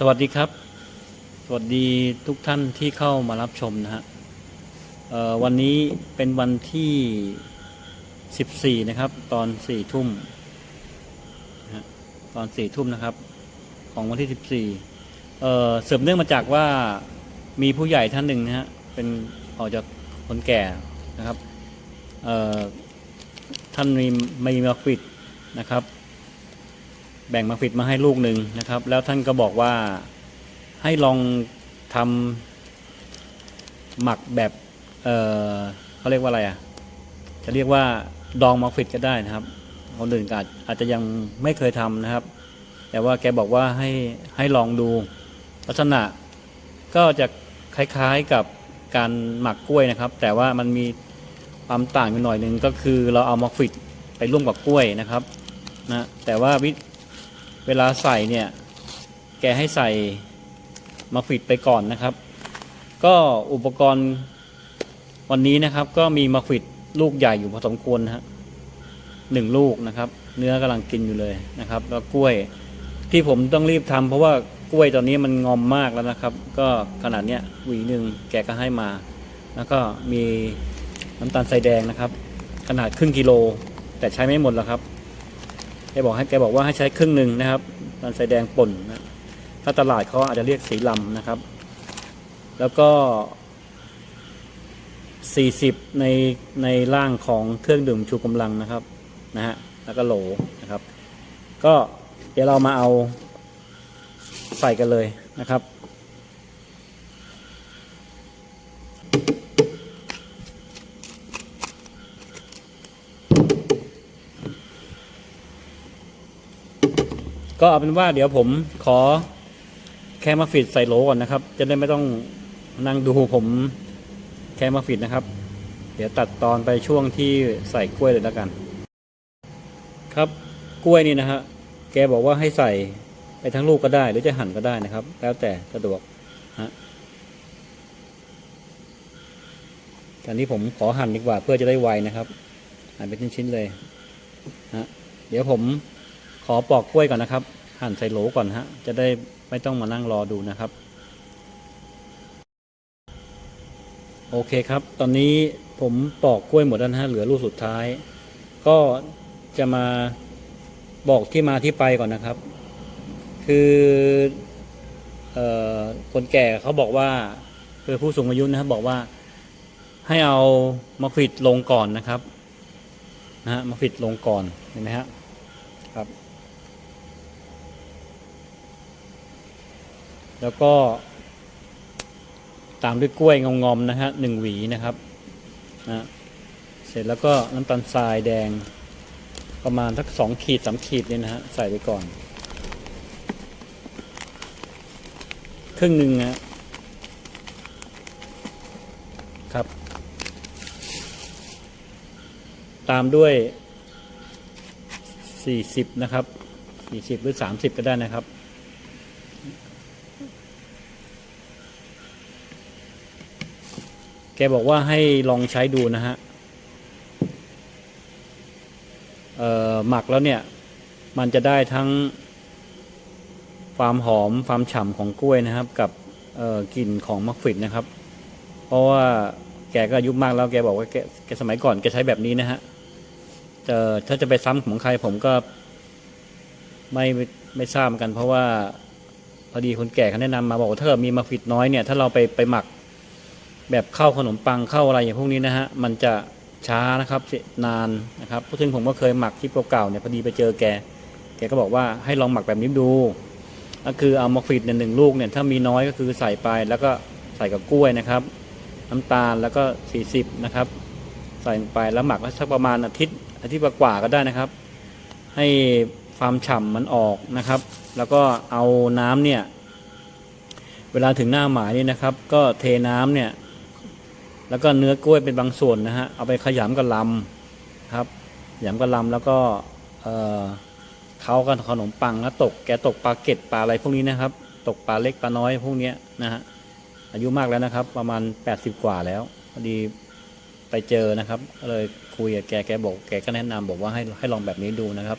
สวัสดีครับ สวัสดีทุกท่านที่เข้ามารับชมนะฮะวันนี้เป็นวันที่ 14 นะครับ ตอน4ทุ่มนะตอน4ทุ่มนะครับ ของวันที่ 14เอ่อสืบเนื่องมาจากว่ามีผู้ใหญ่ท่านหนึ่งนะฮะ เป็นออกจากคนแก่นะครับ เอ่อ ท่านมีมีมาฟิดนะครับ แบ่งมาฟิดมาให้ลูกหนึ่งนะครับ แล้วท่านก็บอกว่าให้ลองทำหมักแบบเออเขาเรียกว่าอะไรอะจะเรียกว่าดองมาฟิดก็ได้นะครับคนอื่นอาจอาจจะยังไม่เคยทำนะครับ แต่ว่าแกบอกว่าให้ให้ลองดูลักษณะก็จะคล้ายๆกับการหมักกล้วยนะครับ แต่ว่ามันมีความต่างอยู่หน่อยหนึ่งก็คือเราเอามาฟิดไปร่วมกับกล้วยนะครับนะแต่ว่าวิ เวลาใส่เนี่ย แกให้ใส่มาฟิดไปก่อนนะครับ ก็อุปกรณ์วันนี้นะครับ ก็มีมาฟิดลูกใหญ่อยู่พอสมควรนฮะหนึ่งลูกนะครับ เนื้อกำลังกินอยู่เลยนะครับ แล้วกล้วยที่ผมต้องรีบทำเพราะว่ากล้วยตอนนี้มันงอมมากแล้วนะครับ ก็ขนาดเนี้ยหวีหนึ่งแกก็ให้มา แล้วก็มีน้ำตาลทรายแดงนะครับ ขนาดครึ่งกิโล แต่ใช้ไม่หมดแล้วครับ กบอกให้แกบอกว่าให้ใช้ครึ่งหนึ่งนะครับน้ำใสแดงป่นนะถ้าตลาดเขาอาจจะเรียกสีลำนะครับ แล้วก็ 40 ในในร่างของเครื่องดื่มชูกำลังนะครับนะฮะแล้วก็โหลนะครับ ก็เดี๋ยวเรามาเอาใส่กันเลยนะครับ ก็เอาเป็นว่าเดี๋ยวผมขอแคมาฟิดใส่โหลก่อนนะครับ จะได้ไม่ต้องนั่งดูผมแคมาฟิดนะครับ เดี๋ยวตัดตอนไปช่วงที่ใส่กล้วยเลยแล้วกัน ครับกล้วยนี่นะฮะแกบอกว่าให้ใส่ไปทั้งลูกก็ได้ หรือจะหั่นก็ได้นะครับ แล้วแต่สะดวกฮะตอนนี้ผมขอหั่นดีกว่าเพื่อจะได้ไวนะครับ หั่นเป็นชิ้นๆเลยฮะเดี๋ยวผม ขอปอกกล้วยก่อนนะครับ หั่นใส่โหลก่อนฮะ จะได้ไม่ต้องมานั่งรอดูนะครับ โอเคครับ ตอนนี้ผมปอกกล้วยหมดแล้วนะฮะเหลือลูกสุดท้าย ก็จะมาบอกที่มาที่ไปก่อนนะครับ คือออคนแก่เขาบอกว่าคือผู้สูงอายุนะครับบอกว่าให้เอามาฟิดลงก่อนนะครับนะฮะมาฟิดลงก่อนเห็นไหมฮะ ครับ แล้วก็ ตามด้วยกล้วยงอมๆนะฮะหนึ่งหวีนะครับนะเสร็จแล้วก็น้ำตาลทรายแดงประมาณสักสองขีดสามขีดเนี่ยนะฮะใส่ไปก่อน ครึ่งหนึ่งนะครับ ตามด้วยสี่สิบนะครับสี่สิบหรือสามสิบก็ได้นะครับ แกบอกว่าให้ลองใช้ดูนะฮะหมักแล้วเนี่ย มันจะได้ทั้งความหอมความฉ่ำของกล้วยนะครับ กับกลิ่นของมะฟิดนะครับ เพราะว่าแกก็อายุมากแล้วแกบอกว่าแกแกสมัยก่อนแกใช้แบบนี้นะฮะเอ่อถ้าจะไปซ้ำของใครผมก็ ไม่ไม่ไมทราบกัน เพราะว่าพอดีคนแก่เขาแนะนำมาบอกว่าถ้าเกิดมีมาฟิดน้อยเนี่ย ถ้าเราไปไปหมัก แบบเข้าขนมปังเข้าอะไรอย่างพวกนี้นะฮะมันจะช้านะครับนานนะครับเพราะซึ่งผมก็เคยหมักที่เก่าๆเนี่ยพอดีไปเจอแก แกก็บอกว่าให้ลองหมักแบบนี้ดู ก็คือเอามาฟิดเนี่ยหนึ่งลูกเนี่ยถ้ามีน้อยก็คือใส่ไปแล้วก็ใส่กับกล้วยนะครับ น้ำตาลแล้วก็ 40 นะครับ ใส่ลงไปแล้วหมักไว้สักประมาณอาทิตย์อาทิตย์กว่าก็ได้นะครับ ให้ความฉ่ำมันออกนะครับ แล้วก็เอาน้ำเนี่ยเวลาถึงหน้าหมายนี่นะครับ ก็เทน้ำเนี่ย แล้วก็เนื้อกล้วยเป็นบางส่วนนะฮะเอาไปขยำกับลำครับขยำกับลำแล้วก็เอ่อเขากันขนมปังแล้วตกแกตกปลาเก็ดปลาอะไรพวกนี้นะครับ ตกปลาเล็กปลาน้อยพวกนี้นะฮะอายุมากแล้วนะครับ ประมาณ 80 กว่าแล้วพอดีไปเจอนะครับเลยคุยกับแกแกบอกแกก็แนะนำบอกว่าให้ให้ลองแบบนี้ดูนะครับ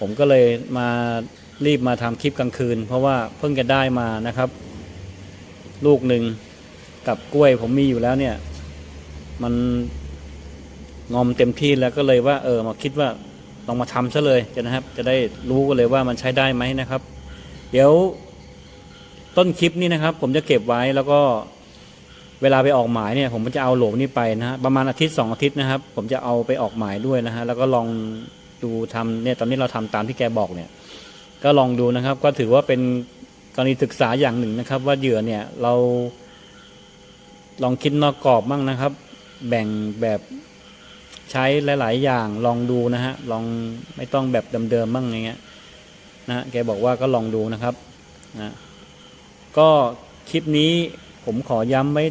ผมก็เลยมารีบมาทำคลิปกลางคืน เพราะว่าเพิ่งจะได้มานะครับ ลูกหนึ่ง กับกล้วยผมมีอยู่แล้วเนี่ย มันงอมเต็มที่แล้วก็เลยว่า เออมาคิดว่าลองมาทำซะเลยนะครับ จะได้รู้กันเลยว่ามันใช้ได้ไหมนะครับ เดี๋ยวต้นคลิปนี้นะครับ ผมจะเก็บไว้แล้วก็เวลาไปออกหมายเนี่ย ผมจะเอาโหลนี้ไปนะฮะประมาณอาทิตย์สองอาทิตย์นะครับ ผมจะเอาไปออกหมายด้วยนะฮะแล้วก็ลองดูทำเนี่ยตอนนี้เราทำตามที่แกบอกเนี่ย ก็ลองดูนะครับ ก็ถือว่าเป็นกรณีศึกษาอย่างหนึ่งนะครับ ว่าเหยื่อเนี่ยเรา ลองคิดนอกกรอบบ้างนะครับ แบ่งแบบใช้หลาย ๆ อย่างลองดูนะฮะลองไม่ต้องแบบเดิมๆบ้างอย่างเงี้ยนะแกบอกว่าก็ลองดูนะครับนะก็คลิปนี้ผมขอย้ำไว้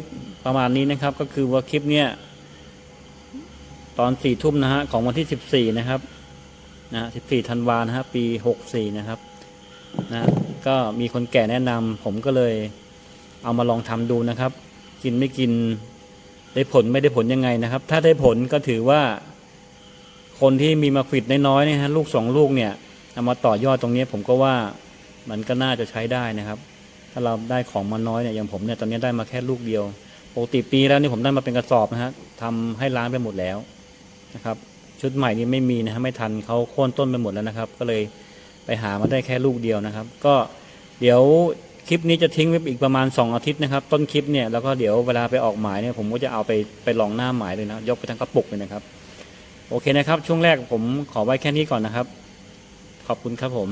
ประมาณนี้นะครับ ก็คือว่าคลิปเนี้ยตอนสี่ทุ่มนะฮะของวันที่สิบสี่นะครับนะสิบสี่ธันวานะฮะปีหกสี่นะครับนะก็มีคนแก่แนะนำผมก็เลยเอามาลองทำดูนะครับ กินไม่กินได้ผลไม่ได้ผลยังไงนะครับ ถ้าได้ผลก็ถือว่า คนที่มีมาฟิดน้อยๆเนี่ยฮะลูกสองลูกเนี่ยเอามาต่อยอดตรงนี้ผมก็ว่ามันก็น่าจะใช้ได้นะครับ ถ้าเราได้ของมาน้อยเนี่ยอย่างผมเนี่ยตอนนี้ได้มาแค่ลูกเดียวปกติปีแล้วนี่ผมได้มาเป็นกระสอบนะฮะทำให้ล้างไปหมดแล้วนะครับ ชุดใหม่นี้ไม่มีนะฮะไม่ทันเขาโค่นต้นไปหมดแล้วนะครับ ก็เลยไปหามาได้แค่ลูกเดียวนะครับ ก็เดี๋ยว คลิปนี้จะทิ้งไว้อีกประมาณ 2 อาทิตย์นะครับ ต้นคลิปเนี่ยแล้วก็เดี๋ยวเวลาไปออกหมายเนี่ยผมก็จะเอาไปไปลองหน้าหมายเลยนะ ยกไปทั้งกระปุกเลยนะครับ โอเคนะครับ ช่วงแรกผมขอไว้แค่นี้ก่อนนะครับ ขอบคุณครับผม